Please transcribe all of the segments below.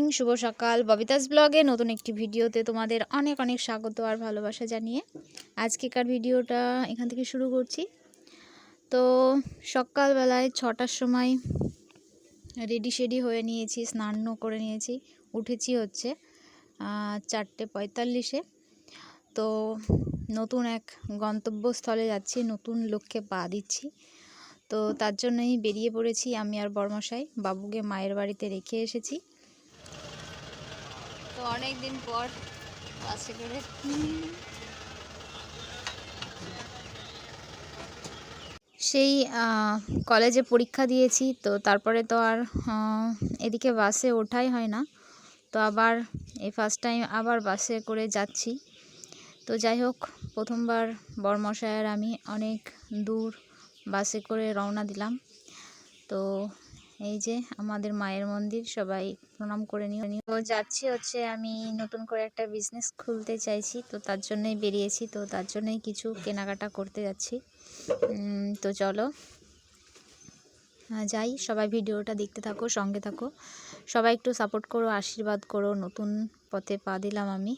Morning, শুভ সকাল। ববিতাস ব্লগে নতুন একটি ভিডিওতে তোমাদের অনেক অনেক স্বাগত আর ভালোবাসা জানিয়ে আজকেকার ভিডিওটা এখান থেকে শুরু করছি। তো সকালবেলায় ছটার সময় রেডি শেডি হয়ে নিয়েছি স্নানও করে নিয়েছি। উঠেছি হচ্ছে চারটে পঁয়তাল্লিশে। তো নতুন এক গন্তব্যস্থলে যাচ্ছি, নতুন লক্ষ্যে পা দিচ্ছি। তো তার জন্যই বেরিয়ে পড়েছি আমি আর বর্মশাই। বাবুকে মায়ের বাড়িতে রেখে এসেছি। তো অনেক দিন পর বাসে করে সেই কলেজে পরীক্ষা দিয়েছি, তো তারপরে তো আর এদিকে বাসে ওঠাই হয় না। তো আবার এই ফার্স্ট টাইম আবার বাসে করে যাচ্ছি। তো যাই হোক, প্রথমবার বরমশাই আমি অনেক দূর বাসে করে রওনা দিলাম। তো এই যে আমাদের মায়ের মন্দির, সবাই প্রণাম করে নিও। তো যাচ্ছি হচ্ছে আমি নতুন করে একটা বিজনেস খুলতে চাইছি, তো তার জন্যই বেরিয়েছি, তো তার জন্যই কিছু কেনাকাটা করতে যাচ্ছি। তো চলো। যাই, সবাই ভিডিওটা দেখতে থাকো, সঙ্গে থাকো। সবাই একটু সাপোর্ট করো, আশীর্বাদ করো, নতুন পথে পা দিলাম আমি।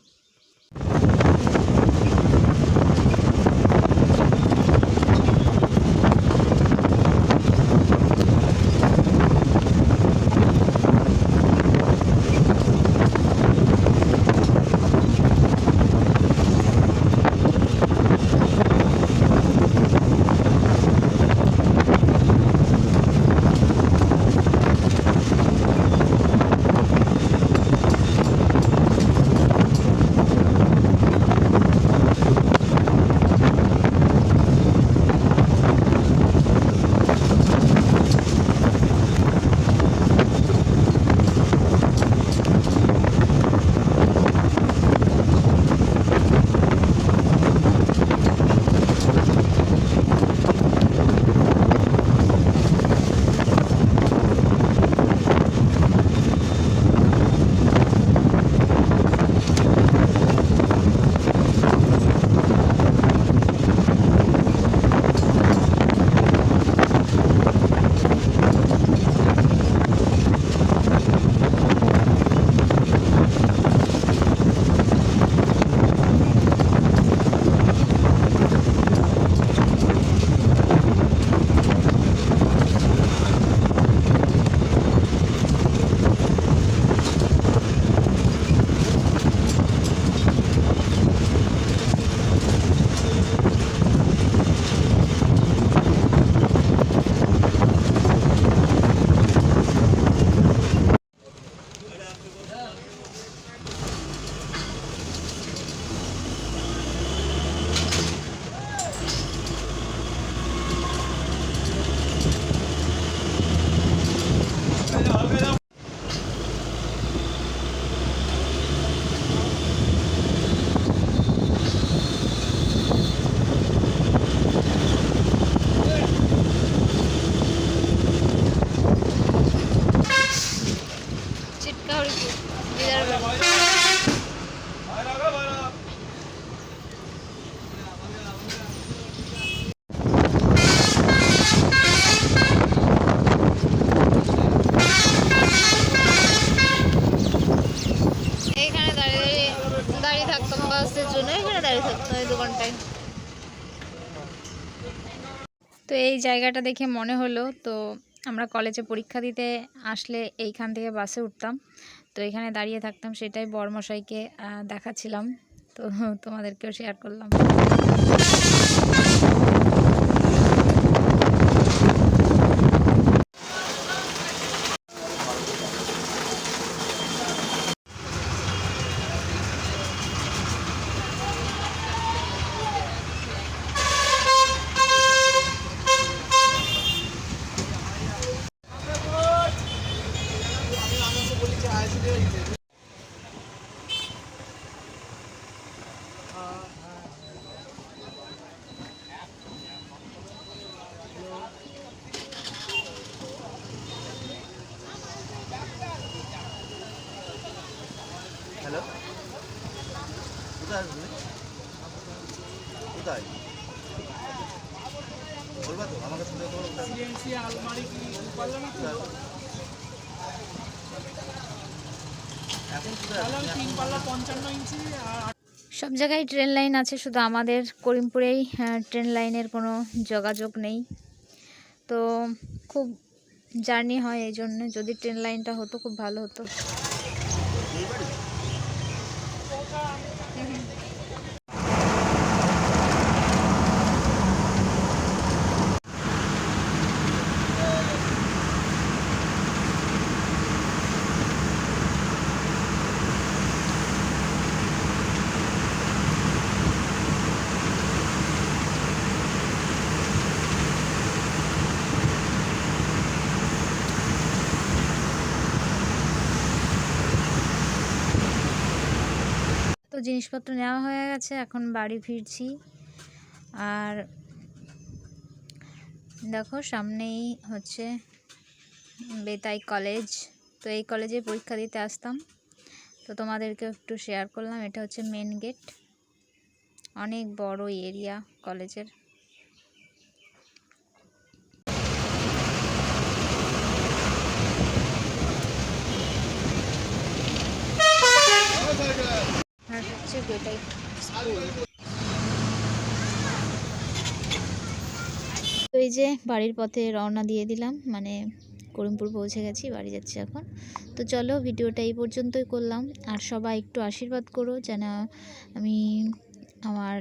তো এই জায়গাটা দেখে মনে হলো, তো আমরা কলেজে পরীক্ষা দিতে আসলে এইখান থেকে বাসে উঠতাম। তো এখানে দাঁড়িয়ে থাকতাম, সেটাই বরমশাইকে দেখাচ্ছিলাম। তো তোমাদেরকেও শেয়ার করলাম। হ্যালো। কোথায় আসবে কোথায়? বলবা তো আমাকে শুনে আলমারি কি তিন পাল্লা পঞ্চান্ন ইঞ্চি আর সব জায়গায় ট্রেন লাইন আছে শুধু আমাদের করিমপুরেই হ্যাঁ, ট্রেন লাইনের কোনো যোগাযোগ নেই। তো খুব জার্নি হয় এই জন্য যদি ট্রেন লাইনটা হতো খুব ভালো হতো। জিনিসপত্র নেওয়া হয়ে গেছে, এখন বাড়ি ফিরছি। আর দেখো সামনেই হচ্ছে বেতাই কলেজ। তো এই কলেজে পরীক্ষা দিতে আসতাম। তো তোমাদেরকে একটু শেয়ার করলাম, এটা হচ্ছে মেন গেট অনেক বড় এরিয়া কলেজের। বেতাই তো এই যে বাড়ির পথে রওনা দিয়ে দিলাম মানে করিমপুর পৌঁছে গেছি, বাড়ি যাচ্ছি এখন। তো চলো ভিডিওটা এই পর্যন্তই করলাম। আর সবাই একটু আশীর্বাদ করো যেন আমি আমার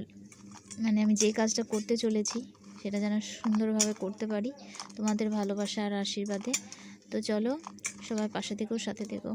মানে আমি যে কাজটা করতে চলেছি সেটা যেন সুন্দরভাবে করতে পারি তোমাদের ভালোবাসা আর আশীর্বাদে। তো চলো সবাই পাশে থেকো, সাথে থেকো।